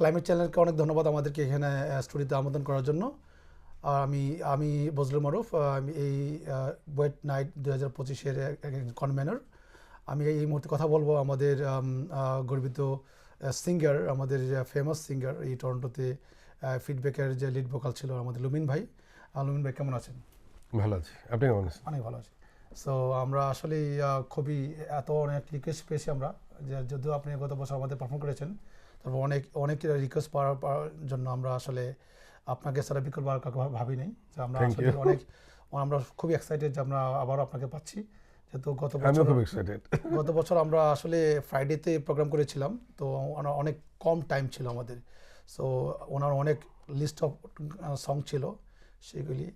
Climate চ্যানেলকে অনেক ধন্যবাদ আমাদেরকে এখানে স্টুডিওতে আমন্ত্রণ করার জন্য। আর আমি আমি বজলুল মারুফ আমি এই ওয়েট নাইট দু হাজার পঁচিশের কনভেনর আমি এই মুহূর্তে কথা বলব আমাদের গর্বিত সিঙ্গার আমাদের ফেমাস সিঙ্গার এই টরন্টোতে ফিডব্যাকের যে লিড ভোকাল ছিল আমাদের লুমিন ভাই। লুমিন ভাই কেমন আছেন? ভালো আছি। আপনি কেমন আছেন? অনেক ভালো আছি। সো আমরা আসলে খুবই এত অনেক রিকোয়েস্ট পেয়েছি আমরা। যদিও আপনি গত বছর আমাদের পারফর্ম করেছেন তারপর অনেক অনেক রিকোয়েস্ট পাওয়ার পাওয়ার জন্য আমরা আসলে আপনাকে সারা বিকল্প আর কাউকে ভাবি নাই যে আমরা আসলে অনেক আমরা খুবই এক্সাইটেড যে আমরা আবারও আপনাকে পাচ্ছি। যেহেতু গত বছর খুব এক্সাইটেড গত বছর আমরা আসলে ফ্রাইডেতে প্রোগ্রাম করেছিলাম তো ওনার অনেক কম টাইম ছিল আমাদের। সো ওনার অনেক লিস্ট অফ সং ছিল সেগুলি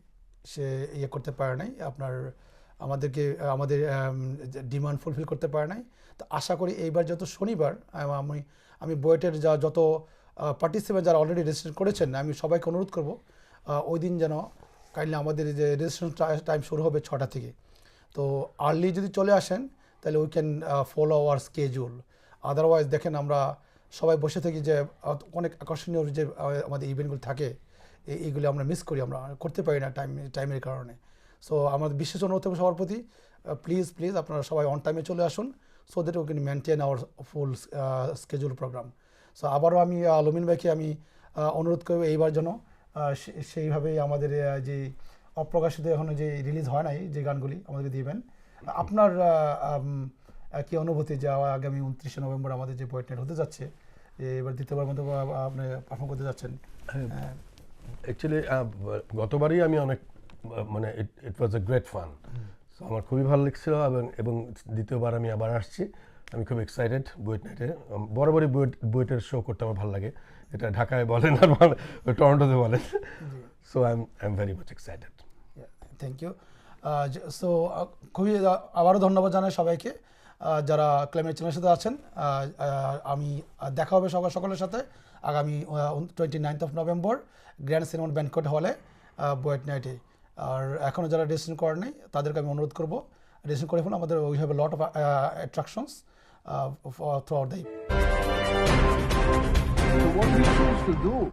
সে ইয়ে করতে পারে নাই। আপনার আমাদেরকে, আমাদের ডিমান্ড ফুলফিল করতে পারে নাই। তো আশা করি এইবার যত শনিবার, আমি আমি বইটের যা, যত পার্টিসিপেন্ট যারা অলরেডি রেজিস্ট্রেশন করেছেন, আমি সবাইকে অনুরোধ করব ওই দিন যেন কাইন্ডলি আমাদের যে রেজিস্ট্রেশন টাইম শুরু হবে ছটা থেকে। তো আর্লি যদি চলে আসেন, তাহলে we can follow our schedule otherwise দেখেন আমরা সবাই বসে থাকি যে অনেক আকর্ষণীয় যে আমাদের ইভেন্টগুলো থাকে এই- এইগুলো আমরা মিস করি, আমরা করতে পারি না টাইম টাইমের কারণে। সো আমাদের বিশেষ অনুরোধ থাকবে সবার প্রতি। প্লিজ প্লিজ আপনারা সবাই অন টাইমে চলে আসুন so that we can maintain our full schedule program so আবারও আমি আহ, লমিন ভাইকে আমি অনুরোধ করব এইবার যেন সেইভাবেই আমাদের যে অপ্রকাশিত এখনও যে রিলিজ হয় নাই যে গানগুলি আমাদেরকে দিবেন। আপনার কি অনুভূতি যে আগামী উনত্রিশে নভেম্বর আমাদের যে পয়েন্ট হতে যাচ্ছে এবার দ্বিতীয়বার মতো আপনি পারফর্ম করতে যাচ্ছেন? অ্যাকচুয়ালি গতবারই আমি অনেক মানে it was a great fun so আমার খুবই ভালো লাগছিল এবং এবং দ্বিতীয়বার আমি আবার আসছি। আমি খুব এক্সাইটেড বুয়েট নাইটে। বরাবরই বুয়েট বুয়েটের শো করতে আমার ভালো লাগে। এটা ঢাকায় বলেন আর টরন্টোতে বলেন। So I am I am very much excited thank you so খুবই আবারও ধন্যবাদ জানাই সবাইকে। যারা ক্লাইমেট চ্যানেলের সাথে আছেন আমি দেখা হবে সকাল সকলের সাথে আগামী twenty ninth of November grand cinema banquet হলে বয়েট নাইটে। আর এখনও যারা রেজিস্ট্রেশন করেন নাই, তাদেরকে আমি অনুরোধ করব রেজিস্ট্রেশন করে ফেলুন, আমাদের we have lot of attractions throughout the